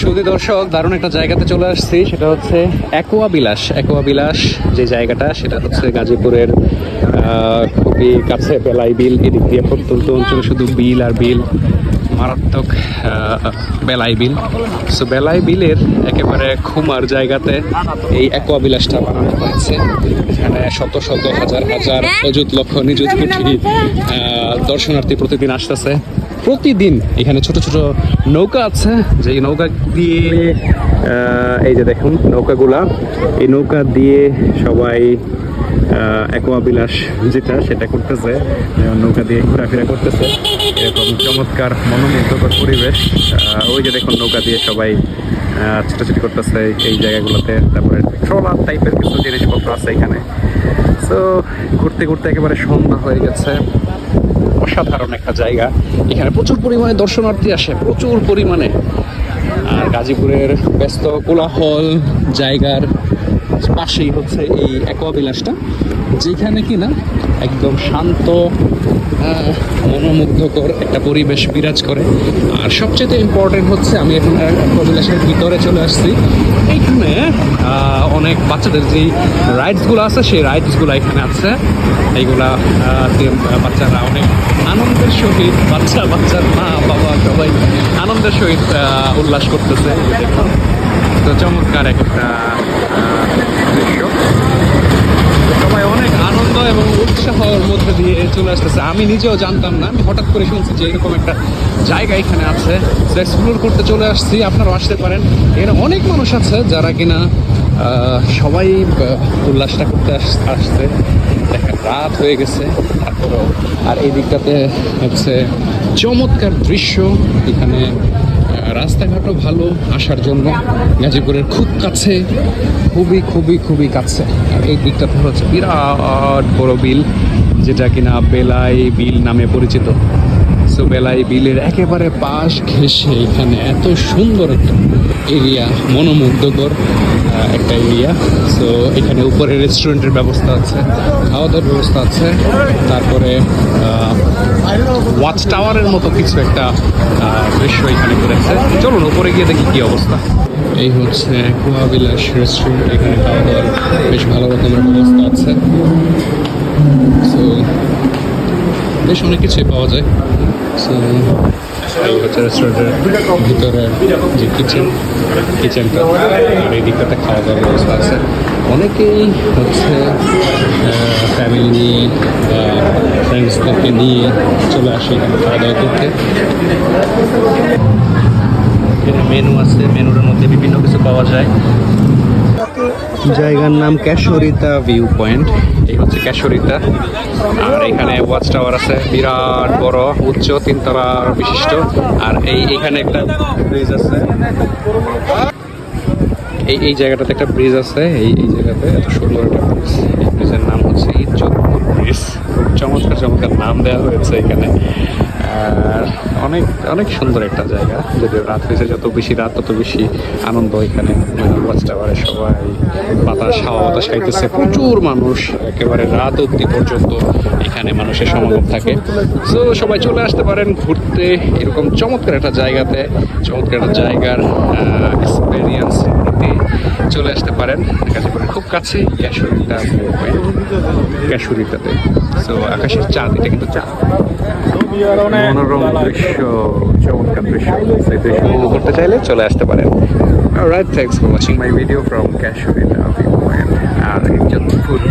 সুদী দর্শক, দারুণ একটা জায়গাতে চলে আসছি। সেটা হচ্ছে অ্যাকোয়া বিলাস অ্যাকোয়া বিলাস যে জায়গাটা, সেটা হচ্ছে গাজীপুরের খুবই কাছে বেলাই বিল, এদিক দিয়ে প্রত্যন্ত অঞ্চলে শুধু বিল আর বিল। মারাত্মক বেলাই বিল। সো বেলাই বিলের একেবারে খুমার জায়গাতে এই অ্যাকোয়া বিলাসটা বানানো হয়েছে। এখানে শত শত হাজার হাজার অযুত লক্ষ নিযুত কোটি দর্শনার্থী প্রতিদিন আসতেছে। প্রতিদিন এখানে ছোট ছোট নৌকা আছে যে নৌকা দিয়ে এই যে দেখুন নৌকাগুলা। এই নৌকা দিয়ে সবাই অ্যাকোয়া বিলাস যেটা সেটা করতেছে নৌকা দিয়ে ঘোরাফেরা করতেছে। এরকম চমৎকার, মনোমুগ্ধকর পরিবেশ। ওই যে দেখুন নৌকা দিয়ে সবাই ছোটাছুটি করতেছে এই জায়গাগুলোতে। তারপরে ট্রলার টাইপের কিছু জিনিসপত্র আছে এখানে। সো ঘুরতে ঘুরতে একেবারে সন্ধ্যা হয়ে গেছে। অসাধারণ একটা জায়গা। এখানে প্রচুর পরিমাণে দর্শনার্থী আসে, প্রচুর পরিমাণে। আর গাজীপুরের ব্যস্ত কোলাহল, জায়গার পাশেই হচ্ছে এই অ্যাকোয়াবিলাসটা, যেখানে কিনা একদম শান্ত মনোমুগ্ধকর একটা পরিবেশ বিরাজ করে। আর সবচেয়ে ইম্পর্টেন্ট হচ্ছে, আমি এখন অ্যাকোয়াবিলাসের ভিতরে চলে আসছি। এইখানে অনেক বাচ্চাদের যেই রাইডসগুলো আছে, সেই রাইডসগুলো এখানে আছে। এইগুলা বাচ্চারা অনেক আনন্দের সহিত, বাচ্চা বাচ্চার মা, বাবা সবাই আনন্দের সহিত উল্লাস করতেছে। তো চমৎকার এক একটা আহ, দৃশ্য সবাই অনেক আনন্দ এবং উৎসাহর মধ্যে দিয়ে চলে আসতেছে। আমি নিজেও জানতাম না। আমি হঠাৎ করে শুনছি যে এরকম একটা জায়গা এখানে আছে। এক্সপ্লোর করতে চলে আসছি। আপনারাও আসতে পারেন। এখানে অনেক মানুষ আছে যারা কিনা সবাই উল্লাসটা করতে আস- আসছে। দেখেন রাত হয়ে গেছে। তারপরেও আর এই দিকটাতে হচ্ছে চমৎকার দৃশ্য। এখানে রাস্তাঘাটও ভালো আসার জন্য। গাজীপুরের খুব কাছে, খুবই খুবই খুবই কাছে। আর এই দিকটাতে হচ্ছে বিরাট বড় বিল। যেটা কিনা বেলাই বিল নামে পরিচিত। সো বেলাই বিলের একেবারে পাশ ঘেসে এখানে এত সুন্দর একটা এরিয়া, মনোমুগ্ধকর একটা এরিয়া। সো এখানে উপরে রেস্টুরেন্টের ব্যবস্থা আছে খাওয়া দাওয়ার ব্যবস্থা আছে, তারপরে ওয়াচ টাওয়ারের মতো কিছু একটা দৃশ্য এখানে করেছে। চলুন, উপরে গিয়ে দেখি কি অবস্থা। এই হচ্ছে কুয়া বিলাস রেস্টুরেন্ট, এখানে খাওয়া দাওয়ার বেশ ভালো রকমের ব্যবস্থা আছে। বেশ অনেক কিছুই পাওয়া যায়? সো হচ্ছে রেস্টুরেন্টের ভিতরে যে কিচেন কিচেনটা আর এই দিকটাতে খাওয়া দাওয়ার ব্যবস্থা আছে। অনেকেই হচ্ছে ফ্যামিলি নিয়ে বা ফ্রেন্ডসদেরকে নিয়ে চলে আসে খাওয়া দাওয়া করতে। মেনু আছে মেনুর মধ্যে বিভিন্ন কিছু পাওয়া যায়। জায়গার নাম ক্যাশরিতা ভিউ পয়েন্ট এই হচ্ছে ক্যাশরিতা। আর এখানে ওয়াচ টাওয়ার আছে, বিরাট বড়, উচ্চ, তিনতলা বিশিষ্ট। আর এই এখানে একটা ব্রিজ আছে। এই এই জায়গাটাতে একটা ব্রিজ আছে, এই এই জায়গাতে এত সুন্দর একটা ব্রিজ এই ব্রিজের নাম হচ্ছে ইজ্জতপুর ব্রিজ খুব চমৎকার চমৎকার নাম দেওয়া হয়েছে এখানে। আর অনেক অনেক সুন্দর একটা জায়গা। যদিও রাত হয়েছে, যত বেশি রাত, তত বেশি আনন্দ এখানে। ওয়াচ টাওয়ারে সবাই বাতাস, হাওয়া বাতাস খাইতেছে। প্রচুর মানুষ, একেবারে রাত অবধি পর্যন্ত এখানে মানুষের সমাগম থাকে। তো সবাই চলে আসতে পারেন ঘুরতে। এরকম চমৎকার একটা জায়গাতে, চমৎকার একটা জায়গার এক্সপেরিয়েন্স নিতে চলে আসতে পারেন। গাজীপুরের খুব কাছে ক্যাশুরিটা ক্যাশুরিটাতে সো আকাশের চাঁদ, এটা কিন্তু চাঁদ। মনোরম দৃশ্য, চমৎকার দৃশ্য। সেই দৃশ্য করতে চাইলে চলে আসতে পারেন। Right thanks for watching my video from cash আর একজন ফুড